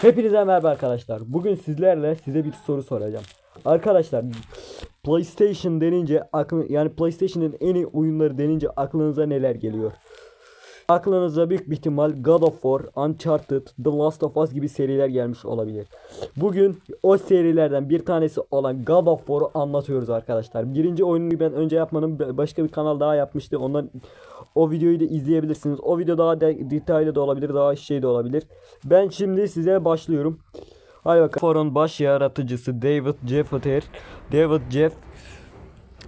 Hepinize merhaba arkadaşlar. Bugün sizlerle size bir soru soracağım. Arkadaşlar PlayStation denince aklı yani PlayStation'ın en iyi oyunları denince aklınıza neler geliyor? Aklınıza büyük bir ihtimal God of War, Uncharted, The Last of Us gibi seriler gelmiş olabilir. Bugün o serilerden bir tanesi olan God of War'u anlatıyoruz arkadaşlar. Birinci oyunu ben önce yapmanın başka bir kanal daha yapmıştı. Ondan o videoyu da izleyebilirsiniz. O video daha de, detaylı da olabilir, daha şey de olabilir. Ben şimdi size başlıyorum. Hadi bakalım. For'un baş yaratıcısı David Jeffer, David Jeff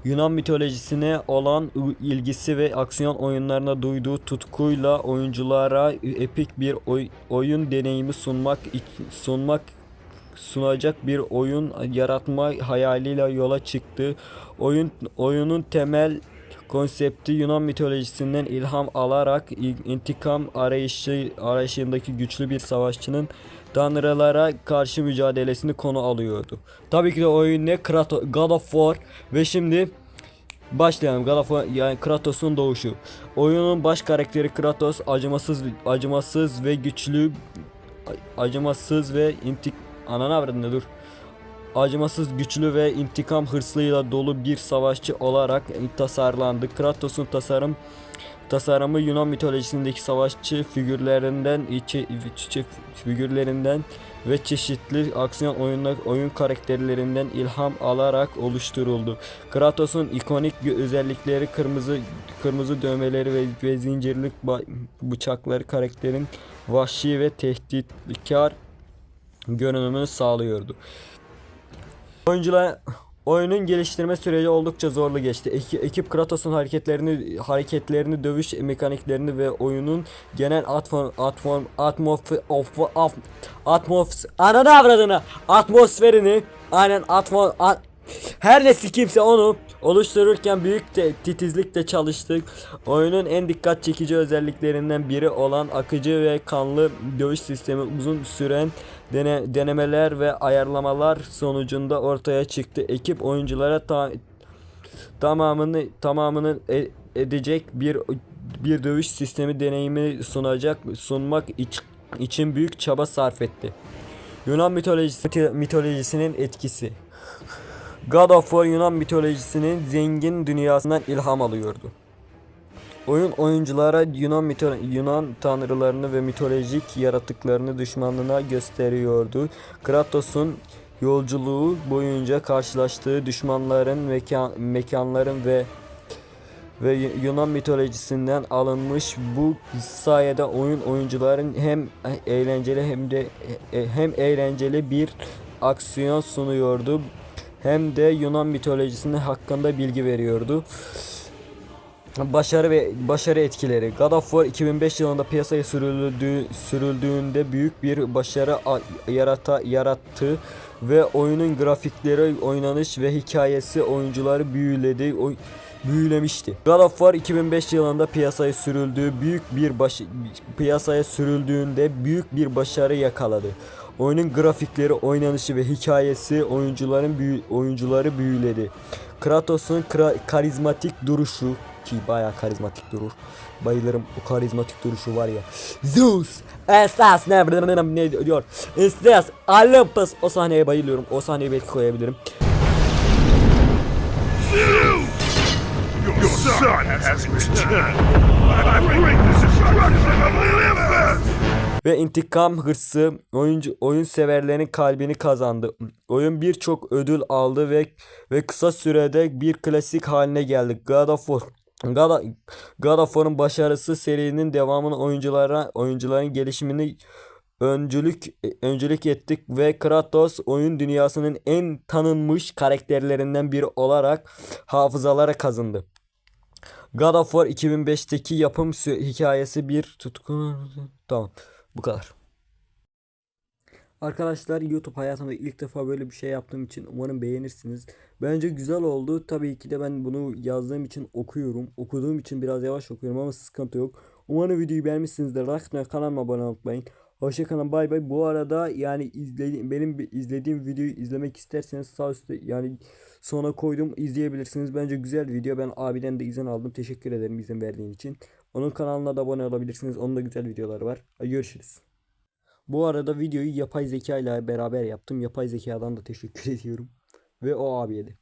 Yunan mitolojisine olan ilgisi ve aksiyon oyunlarına duyduğu tutkuyla oyunculara epik bir oy- oyun deneyimi sunmak sunmak sunacak bir oyun yaratma hayaliyle yola çıktı. Oyun oyunun temel konsepti Yunan mitolojisinden ilham alarak intikam arayışı arayışındaki güçlü bir savaşçının tanrılara karşı mücadelesini konu alıyordu. Tabii ki de oyun ne? Kratos, God of War ve şimdi Başlayalım. God of War yani Kratos'un doğuşu. Oyunun baş karakteri Kratos acımasız acımasız ve güçlü acımasız ve intik ananı dur. Acımasız güçlü ve intikam hırslıyla dolu bir savaşçı olarak tasarlandı. Kratos'un tasarım tasarımı Yunan mitolojisindeki savaşçı figürlerinden içi, içi- figürlerinden ve çeşitli aksiyon oyunlar oyun karakterlerinden ilham alarak oluşturuldu. Kratos'un ikonik özellikleri kırmızı kırmızı dövmeleri ve, ve zincirlik bıçakları karakterin vahşi ve tehditkar görünümünü sağlıyordu. Oyuncular oyunun geliştirme süreci oldukça zorlu geçti. Eki- ekip Kratos'un hareketlerini hareketlerini, dövüş mekaniklerini ve oyunun genel atmosfer atmosfer atmosfer of of atmosfer ananı avradını atmosferini aynen atmo at, her ne kimse onu oluştururken büyük de, titizlikle çalıştık. Oyunun en dikkat çekici özelliklerinden biri olan akıcı ve kanlı dövüş sistemi uzun süren dene, denemeler ve ayarlamalar sonucunda ortaya çıktı. Ekip oyunculara ta, tamamını tamamını e- edecek bir bir dövüş sistemi deneyimi sunacak sunmak iç- için büyük çaba sarf etti. Yunan mitolojisi mitolojisinin etkisi. God of War Yunan mitolojisinin zengin dünyasından ilham alıyordu. Oyun oyunculara Yunan mito Yunan tanrılarını ve mitolojik yaratıklarını düşmanlığına gösteriyordu. Kratos'un yolculuğu boyunca karşılaştığı düşmanların mekan mekanların ve ve Yunan mitolojisinden alınmış bu sayede oyun oyuncuların hem eğlenceli hem de e, hem eğlenceli bir aksiyon sunuyordu hem de Yunan mitolojisinin hakkında bilgi veriyordu. Başarı ve başarı etkileri. God of War 2005 yılında piyasaya sürüldüğü, sürüldüğünde büyük bir başarı yarata, yarattı ve oyunun grafikleri, oynanış ve hikayesi oyuncuları büyüledi. Oy, büyülemişti. God of War 2005 yılında piyasaya sürüldüğü büyük bir baş piyasaya sürüldüğünde büyük bir başarı yakaladı. Oyunun grafikleri, oynanışı ve hikayesi oyuncuların büyü, oyuncuları büyüledi. Kratos'un kra- karizmatik duruşu ki bayağı karizmatik durur. Bayılırım o karizmatik duruşu var ya. Zeus, Esas ne ne diyor? Esas Olympus o sahneye bayılıyorum. O sahneyi belki koyabilirim. Your son has returned. I bring the destruction of Olympus! Ve intikam hırsı oyuncu oyun severlerin kalbini kazandı. Oyun birçok ödül aldı ve ve kısa sürede bir klasik haline geldi. God of War God God of War'ın başarısı serinin devamını oyunculara oyuncuların gelişimini öncülük öncülük ettik ve Kratos oyun dünyasının en tanınmış karakterlerinden biri olarak hafızalara kazındı. God of War 2005'teki yapım hikayesi bir tutku tamam bu kadar. Arkadaşlar YouTube hayatımda ilk defa böyle bir şey yaptığım için umarım beğenirsiniz. Bence güzel oldu. Tabii ki de ben bunu yazdığım için okuyorum. Okuduğum için biraz yavaş okuyorum ama sıkıntı yok. Umarım videoyu beğenmişsinizdir. Atmayı, kanalıma abone olmayı. Hoşçakalın bay bay. Bu arada yani izlediğim benim izlediğim videoyu izlemek isterseniz sağ üstte yani sona koydum izleyebilirsiniz. Bence güzel video. Ben abiden de izin aldım. Teşekkür ederim izin verdiğin için. Onun kanalına da abone olabilirsiniz. Onun da güzel videoları var. Görüşürüz. Bu arada videoyu yapay zeka ile beraber yaptım. Yapay zekadan da teşekkür ediyorum. Ve o abiye de.